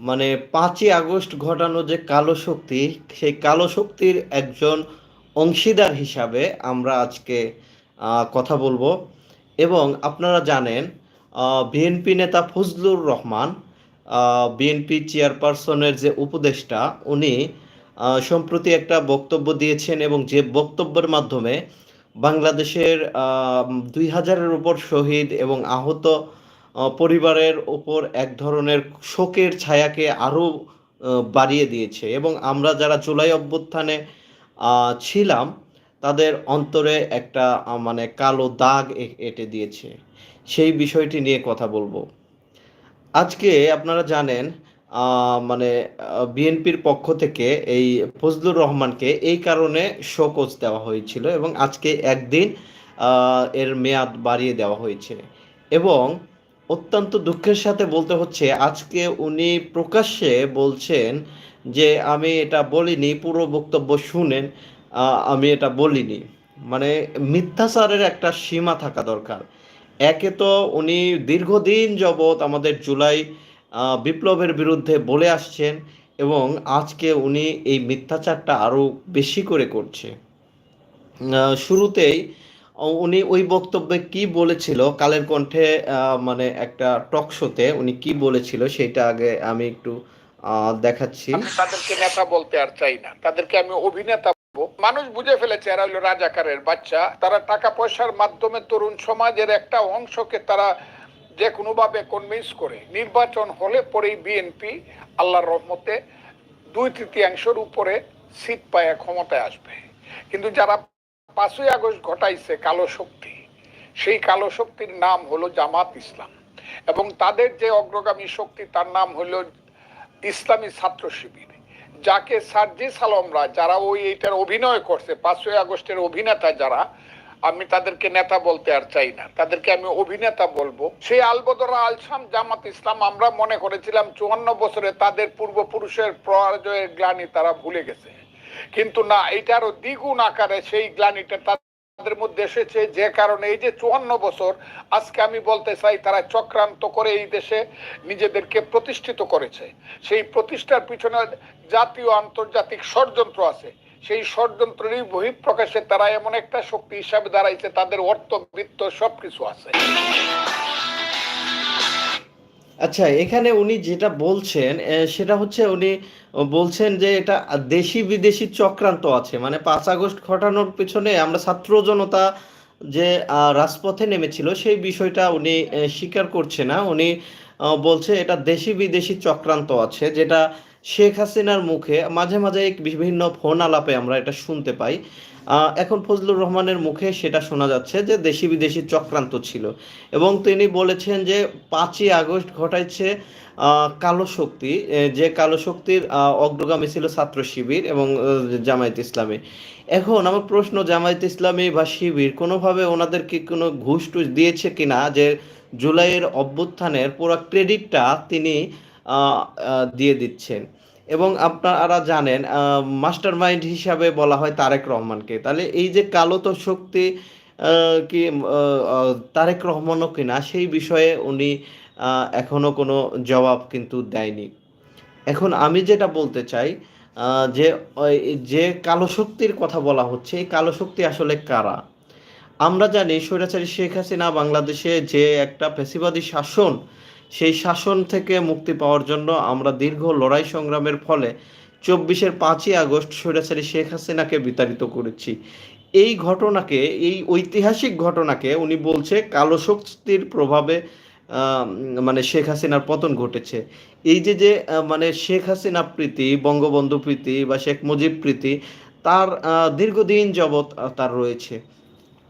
মানে পাঁচই আগস্ট ঘটানো যে কালো শক্তি সেই কালো শক্তির একজন অংশীদার হিসাবে আমরা আজকে কথা বলব। এবং আপনারা জানেন বিএনপি নেতা ফজলুর রহমান বিএনপি চেয়ারপারসনের যে উপদেষ্টা উনি সম্প্রতি একটা বক্তব্য দিয়েছেন এবং যে বক্তব্যের মাধ্যমে বাংলাদেশের দুই হাজারের উপর শহীদ এবং আহত আহ, পরিবারের ওপর এক ধরনের শোকের ছায়াকে আরও বাড়িয়ে দিয়েছে এবং আমরা যারা জুলাই অভ্যুত্থানে ছিলাম, তাদের অন্তরে একটা মানে কালো দাগ এঁটে দিয়েছে। সেই বিষয়টি নিয়ে কথা বলব। আজকে আপনারা জানেন মানে বিএনপির পক্ষ থেকে এই ফজলুর রহমানকে এই কারণে শোকজ দেওয়া হয়েছিল এবং আজকে একদিন এর মেয়াদ বাড়িয়ে দেওয়া হয়েছে। এবং অত্যন্ত দুঃখের সাথে বলতে হচ্ছে, আজকে উনি প্রকাশ্যে বলছেন যে আমি এটা বলিনি, পুরো বক্তব্য শুনেন আমি এটা বলিনি। মানে মিথ্যাচারের একটা সীমা থাকা দরকার। একে তো উনি দীর্ঘদিন যাবৎ আমাদের জুলাই বিপ্লবের বিরুদ্ধে বলে আসছেন এবং আজকে উনি এই মিথ্যাচারটা আরও বেশি করে করছে। শুরুতেই উনি ওই বক্তব্যে কি বলেছিল? কালের কণ্ঠে মানে একটা টক শোতে উনি কি বলেছিল সেটা আগে আমি একটু দেখাচ্ছি। তাদেরকে নেতা বলতে আর চাই না। তাদেরকে আমি অভিনেতা মানুষ বুঝে ফেলেছে এরা হলো রাজাকারের বাচ্চা। তারা টাকা পয়সার মাধ্যমে তরুণ সমাজের একটা অংশকে তারা যে কোনোভাবে কনভিন্স করে। নির্বাচন হলে পরেই বিএনপি আল্লাহর রহমতে দুই তৃতীয়াংশের উপরে সিট পায় ক্ষমতায় আসবে। কিন্তু যারা পাঁচই আগস্ট ঘটাইছে কালো শক্তি। সেই কালো শক্তির নাম হলো জামাত ইসলাম। এবং তাদের যে অগ্রগামী শক্তি, তার নাম হলো ইসলামী ছাত্র শিবির। যাকে সার্জিস আলমরা, যারা ওই এইটার অভিনয় করছে, পাঁচই আগস্টের অভিনেতা যারা, আমি তাদেরকে নেতা বলতে আর চাই না। তাদেরকে আমি অভিনেতা বলব। সেই আলবদরা আলসাম জামাত ইসলাম, আমরা মনে করেছিলাম চুয়ান্ন বছরে তাদের পূর্বপুরুষের পরাজয়ের গ্লানি তারা ভুলে গেছে। কিন্তু না এটারও দ্বিগুণ আকারে সেই গ্লানিটা তাদের মধ্যে এসেছে, যে কারণে এই যে চুয়ান্ন বছর, আজকে আমি বলতে চাই তারা চক্রান্ত করে এই দেশে নিজেদেরকে প্রতিষ্ঠিত করেছে। সেই প্রতিষ্ঠার পিছনে জাতীয় আন্তর্জাতিক ষড়যন্ত্র আছে। সেই ষড়যন্ত্রেরই বহিঃপ্রকাশে তারা এমন একটা শক্তি হিসাবে দাঁড়াইছে, তাদের অর্থ বৃত্ত সবকিছু আছে। আচ্ছা এখানে উনি যেটা বলছেন সেটা হচ্ছে উনি বলছেন যে এটা দেশি বিদেশি চক্রান্ত আছে। মানে পাঁচ আগস্ট ঘটানোর পেছনে আমরা ছাত্র জনতা যে রাজপথে নেমেছিল, সেই বিষয়টা উনি স্বীকার করছে না। উনি বলছে এটা দেশি বিদেশি চক্রান্ত আছে, যেটা শেখ হাসিনার মুখে মাঝে মাঝে বিভিন্ন ফোন আলাপে আমরা এটা শুনতে পাই। এখন ফজলুর রহমানের মুখে সেটা শোনা যাচ্ছে যে দেশি বিদেশি চক্রান্ত ছিল। এবং তিনি বলেছেন যে পাঁচই আগস্ট ঘটাইছে কালো শক্তি যে কালো শক্তির অগ্রগামী ছিল ছাত্র শিবির এবং জামায়াত ইসলামী। এখন আমার প্রশ্ন, জামায়াত ইসলামী বা শিবির কোনোভাবে ওনাদেরকে কোনো ঘুষ টুস দিয়েছে কিনা যে জুলাইয়ের অভ্যুত্থানের পুরো ক্রেডিটটা তিনি দিয়ে দিচ্ছেন? এবং আপনারা জানেন মাস্টার মাইন্ড হিসাবে বলা হয় তারেক রহমানকে। তাহলে এই যে কালো তো শক্তি কি তারেক রহমানও কিনা সেই বিষয়ে উনি আহ, এখনও কোনো জবাব কিন্তু দেয়নি। এখন আমি যেটা বলতে চাই যে যে কালো শক্তির কথা বলা হচ্ছে এই কালো শক্তি আসলে কারা? আমরা জানি স্বৈরাচারী শেখ হাসিনা বাংলাদেশে যে একটা ফ্যাসিবাদী শাসন সেই শাসন থেকে মুক্তি পাওয়ার জন্য আমরা দীর্ঘ লড়াই সংগ্রামের ফলে চব্বিশের পাঁচই আগস্ট স্বৈরাচারী শেখ হাসিনাকে বিতাড়িত করেছি। এই ঘটনাকে, এই ঐতিহাসিক ঘটনাকে উনি বলছে, কালো শক্তির প্রভাবে মানে শেখ হাসিনার পতন ঘটেছে। এই যে যে মানে শেখ হাসিনা প্রীতি, বঙ্গবন্ধু প্রীতি বা শেখ মুজিব প্রীতি, তার দীর্ঘদিন যাবৎ তার রয়েছে।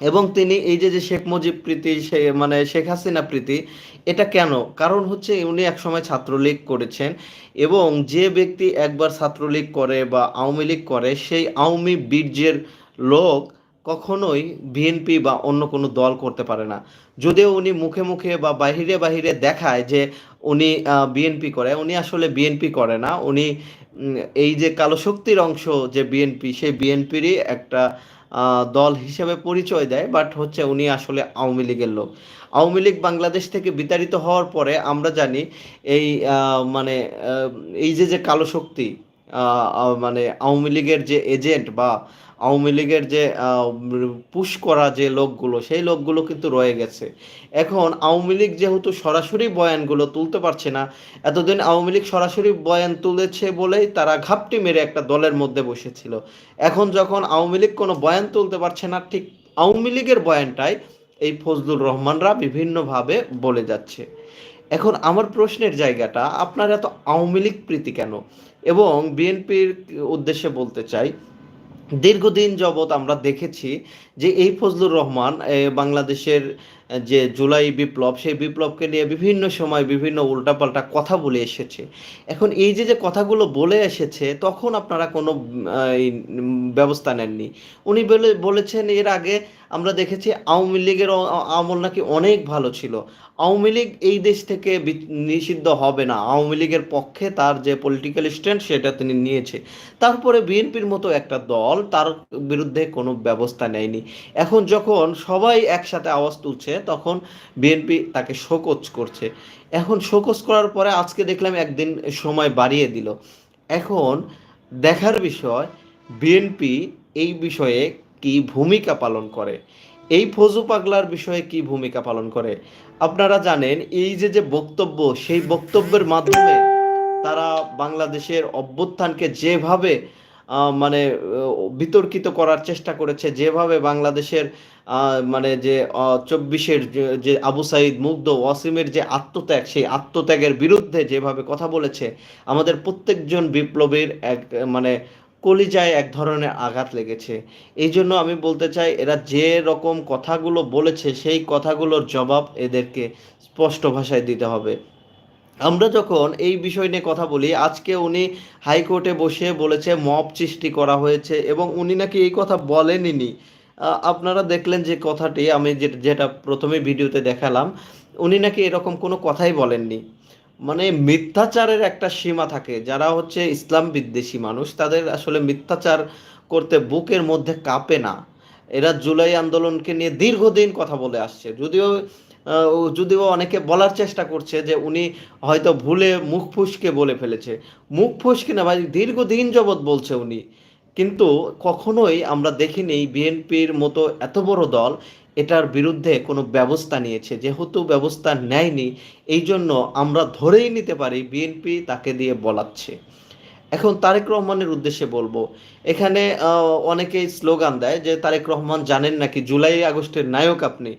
এবং তিনি এই যে যে শেখ মুজিব প্রীতি, সে মানে শেখ হাসিনা প্রীতি, এটা কেন? কারণ হচ্ছে উনি একসময় ছাত্রলীগ করেছেন এবং যে ব্যক্তি একবার ছাত্রলীগ করে বা আওয়ামী লীগ করে, সেই আওয়ামী বীর্যের লোক কখনোই বিএনপি বা অন্য কোনো দল করতে পারে না। যদিও উনি মুখে মুখে বা বাহিরে বাহিরে দেখায় যে উনি বিএনপি করে, উনি আসলে বিএনপি করে না। উনি এই যে কালো শক্তির অংশ যে বিএনপি, সেই বিএনপিরই একটা দল হিসেবে পরিচয় দেয় বাট হচ্ছে উনি আসলে আওয়ামী লীগের লোক। আওয়ামী লীগ বাংলাদেশ থেকে বিতাড়িত হওয়ার পরে আমরা জানি এই মানে এই যে যে কালো শক্তি মানে আওয়ামী লীগের যে এজেন্ট বা আওয়ামী লীগের যে পুশ করা যে লোকগুলো, সেই লোকগুলো কিন্তু রয়ে গেছে। এখন আওয়ামী লীগ যেহেতু সরাসরি বয়ানগুলো তুলতে পারছে না, এতদিন আওয়ামী লীগ সরাসরি বয়ান তুলেছে বলেই তারা ঘাপটি মেরে একটা দলের মধ্যে বসেছিল। এখন যখন আওয়ামী লীগ কোনো বয়ান তুলতে পারছে না, ঠিক আওয়ামী লীগের বয়ানটাই এই ফজলুর রহমানরা বিভিন্নভাবে বলে যাচ্ছে। এখন আমার প্রশ্নের জায়গাটা, আপনার এত আওয়ামী লীগ প্রীতি কেন? এবং বিএনপির উদ্দেশ্যে বলতে চাই দীর্ঘদিন যাবৎ আমরা দেখেছি যে এই ফজলুর রহমান বাংলাদেশের যে জুলাই বিপ্লব, সেই বিপ্লবকে নিয়ে বিভিন্ন সময় বিভিন্ন উল্টাপাল্টা কথা বলে এসেছে। এখন এই যে যে কথাগুলো বলে এসেছে, তখন আপনারা কোনো ব্যবস্থা নেননি। উনি বলে, বলেছেন, এর আগে আমরা দেখেছি আওয়ামী লীগের আমল নাকি অনেক ভালো ছিল। আওয়ামী লীগ এই দেশ থেকে নিষিদ্ধ হবে না। আওয়ামী লীগের পক্ষে তার যে পলিটিক্যাল স্ট্যান্ড সেটা তিনি নিয়েছে। তারপরে বিএনপির মতো একটা দল তার বিরুদ্ধে কোনো ব্যবস্থা নেয়নি। এখন যখন সবাই একসাথে আওয়াজ তুলছে তখন বিএনপি তাকে শোকজ করছে। এখন শোকজ করার পরে আজকে দেখলাম একদিন সময় বাড়িয়ে দিল। এখন দেখার বিষয় বিএনপি এই বিষয়ে কি ভূমিকা পালন করে? এই ফজু পাগলার বিষয়ে কি ভূমিকা পালন করে? আপনারা জানেন, এই যে যে বক্তব্য, সেই বক্তব্যের মাধ্যমে তারা বাংলাদেশের অভ্যুত্থানকে যেভাবে মানে বিতর্কিত করার চেষ্টা করেছে। যেভাবে বাংলাদেশের মানে যে চব্বিশের যে আবু সাইদ মুগ্ধ, ওয়াসিমের যে আত্মত্যাগ, সেই আত্মত্যাগের বিরুদ্ধে যেভাবে কথা বলেছে, আমাদের প্রত্যেকজন বিপ্লবীর এক মানে কলিজায় এক ধরনের আঘাত লেগেছে। এই জন্য আমি বলতে চাই, এরা যে রকম কথাগুলো বলেছে, সেই কথাগুলোর জবাব এদেরকে স্পষ্ট ভাষায় দিতে হবে। আমরা যখন এই বিষয় নিয়ে কথা বলি, আজকে উনি হাইকোর্টে বসে বলেছে মব সৃষ্টি করা হয়েছে এবং উনি নাকি এই কথা বলেননি। আপনারা দেখলেন যে কথাটি, আমি যেটা প্রথমে ভিডিওতে দেখালাম, উনি নাকি এরকম কোনো কথাই বলেননি। মানে মিথ্যাচারের একটা সীমা থাকে। যারা হচ্ছে ইসলাম বিদ্বেষী মানুষ, তাদের আসলে মিথ্যাচার করতে বুকের মধ্যে কাঁপে না। এরা জুলাই আন্দোলনকে নিয়ে দীর্ঘদিন কথা বলে আসছে। যদিও যদিও অনেকে বলার চেষ্টা করছে যে উনি হয়তো ভুলে মুখ ফুসকে বলে ফেলেছে। মুখ ফুসকে না ভাই, দীর্ঘদিন যাবৎ বলছে উনি। কিন্তু কখনোই আমরা দেখিনি বিএনপির মতো এত বড় দল এটার বিরুদ্ধে কোনো ব্যবস্থা নিয়েছে। যেহেতু ব্যবস্থা নেয়নি, এই জন্য আমরা ধরেই নিতে পারি বিএনপি তাকে দিয়ে বলাচ্ছে। এখন তারেক রহমানের উদ্দেশ্যে বলব, এখানে অনেকেই স্লোগান দেয় যে তারেক রহমান জানেন নাকি, জুলাই আগস্টের নায়ক আপনি।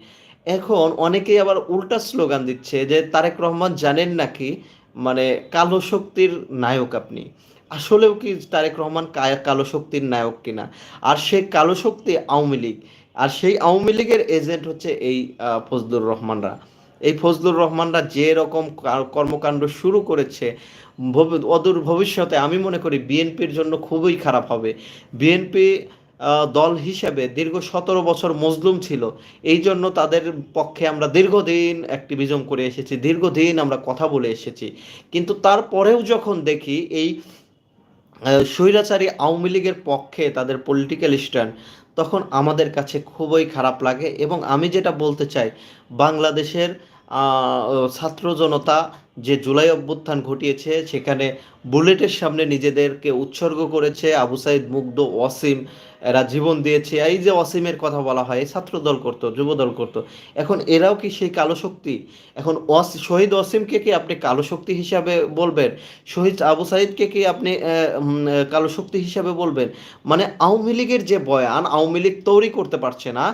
এখন অনেকেই আবার উল্টা স্লোগান দিচ্ছে যে তারেক রহমান জানেন নাকি? মানে কালো শক্তির নায়ক আপনি। আসলেও কি তারেক রহমান কালো শক্তির নায়ক কিনা? আর সেই কালো শক্তি আওয়ামী লীগ। আর সেই আওয়ামী লীগের এজেন্ট হচ্ছে এই ফজলুর রহমানরা। এই ফজলুর রহমানরা যে রকম কর্মকাণ্ড শুরু করেছে অদূর ভবিষ্যতে আমি মনে করি বিএনপির জন্য খুবই খারাপ হবে। বিএনপি দল হিসেবে দীর্ঘ সতেরো বছর মজলুম ছিল। এই জন্য তাদের পক্ষে আমরা দীর্ঘদিন অ্যাক্টিভিজম করে এসেছি, দীর্ঘদিন আমরা কথা বলে এসেছি। কিন্তু তারপরেও যখন দেখি এই স্বৈরাচারী আওয়ামী লীগের পক্ষে তাদের পলিটিক্যাল স্ট্যান্ড তখন আমাদের কাছে খুবই খারাপ লাগে। এবং আমি যেটা বলতে চাই, বাংলাদেশের ছাত্র জনতা যে জুলাই অভ্যুত্থান ঘটিয়েছে, সেখানে বুলেটের সামনে নিজেদেরকে উৎসর্গ করেছে আবু সাইদ মুগ্ধ অসীম এরা জীবন দিয়েছে। এই যে অসীমের কথা বলা হয় ছাত্র দল করতো, যুব দল করতো। এখন এরাও কি সেই কালো শক্তি? এখন শহীদ অসীমকে কি আপনি কালো শক্তি হিসাবে বলবেন? শহীদ আবু সাইদকে কি আপনি কালো শক্তি হিসাবে বলবেন? মানে আওয়ামী লীগের যে বয়ান, আওয়ামী লীগ তৈরি করতে পারছে না,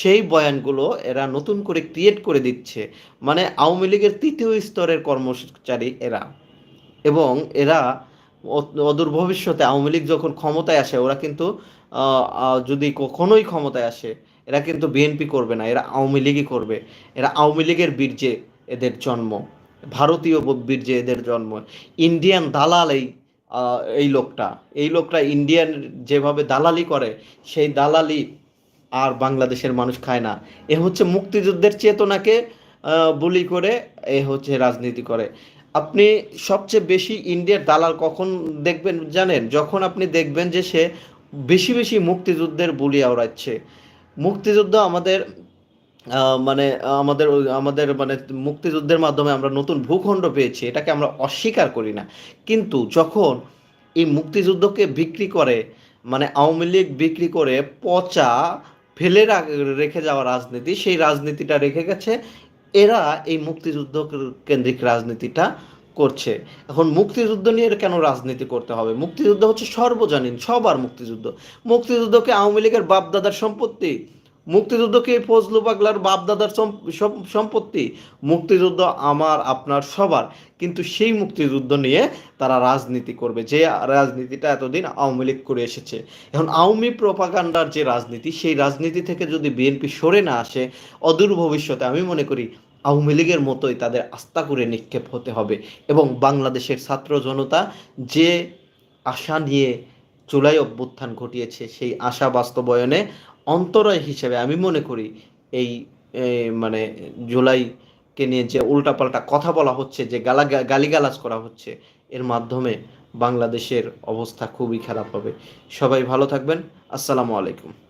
সেই বয়ানগুলো এরা নতুন করে ক্রিয়েট করে দিচ্ছে। মানে আওয়ামী লীগের তৃতীয় স্তরের কর্মচারী এরা। এবং এরা অদূর ভবিষ্যতে আওয়ামী লীগ যখন ক্ষমতায় আসে, ওরা কিন্তু যদি কখনোই ক্ষমতায় আসে, এরা কিন্তু বিএনপি করবে না, এরা আওয়ামী লীগই করবে। এরা আওয়ামী লীগের বীর্যে এদের জন্ম, ভারতীয় বীর্যে এদের জন্ম। ইন্ডিয়ান দালাল এই এই লোকটা এই লোকটা ইন্ডিয়ান যেভাবে দালালি করে, সেই দালালি আর বাংলাদেশের মানুষ খায় না। এ হচ্ছে মুক্তিযুদ্ধের চেতনাকে বুলি করে এ হচ্ছে রাজনীতি করে। আপনি সবচেয়ে বেশি ইন্ডিয়ার দালাল কখন দেখবেন জানেন? যখন আপনি দেখবেন যে সে বেশি বেশি মুক্তিযুদ্ধের বুলি আওড়াচ্ছে। মুক্তিযুদ্ধ আমাদের মানে আমাদের আমাদের মানে মুক্তিযুদ্ধের মাধ্যমে আমরা নতুন ভূখণ্ড পেয়েছি, এটাকে আমরা অস্বীকার করি না। কিন্তু যখন এই মুক্তিযুদ্ধকে বিক্রি করে মানে আওয়ামী লীগ বিক্রি করে পচা ফেলে রেখে যাওয়া রাজনীতি, সেই রাজনীতিটা রেখে গেছে। এরা এই মুক্তিযুদ্ধ কেন্দ্রিক রাজনীতিটা করছে। এখন মুক্তিযুদ্ধ নিয়ে কেন রাজনীতি করতে হবে? মুক্তিযুদ্ধ হচ্ছে সর্বজনীন, সবার মুক্তিযুদ্ধ। মুক্তিযুদ্ধকে আওয়ামী লীগের বাপদাদার সম্পত্তি মুক্তিযুদ্ধকে ফজলু পাগলার বাপদাদার সম- সম- সম্পত্তি। মুক্তিযুদ্ধ আমার, আপনার, সবার। কিন্তু সেই মুক্তিযুদ্ধ নিয়ে তারা রাজনীতি করবে। যে রাজনীতিটা এতদিন আওয়ামী লীগ করে এসেছে। এখন আওয়ামী প্রপাগান্ডার যে রাজনীতি, সেই রাজনীতি থেকে যদি বিএনপি সরে না আসে, অদূর ভবিষ্যতে আমি মনে করি আওয়ামী লীগের মতোই তাদের আস্থা করে নিক্ষেপ হতে হবে। এবং বাংলাদেশের ছাত্র জনতা যে আশা নিয়ে চুলাই অভ্যুত্থান ঘটিয়েছে, সেই আশা বাস্তবায়নে অন্তরায় হিসেবে আমি মনে করি এই মানে মানে জুলাইকে নিয়ে যে উল্টাপাল্টা কথা বলা হচ্ছে, যে গালা গালিগালাজ করা হচ্ছে, এর মাধ্যমে বাংলাদেশের অবস্থা খুবই খারাপ হবে। সবাই ভালো থাকবেন। আসসালামু আলাইকুম।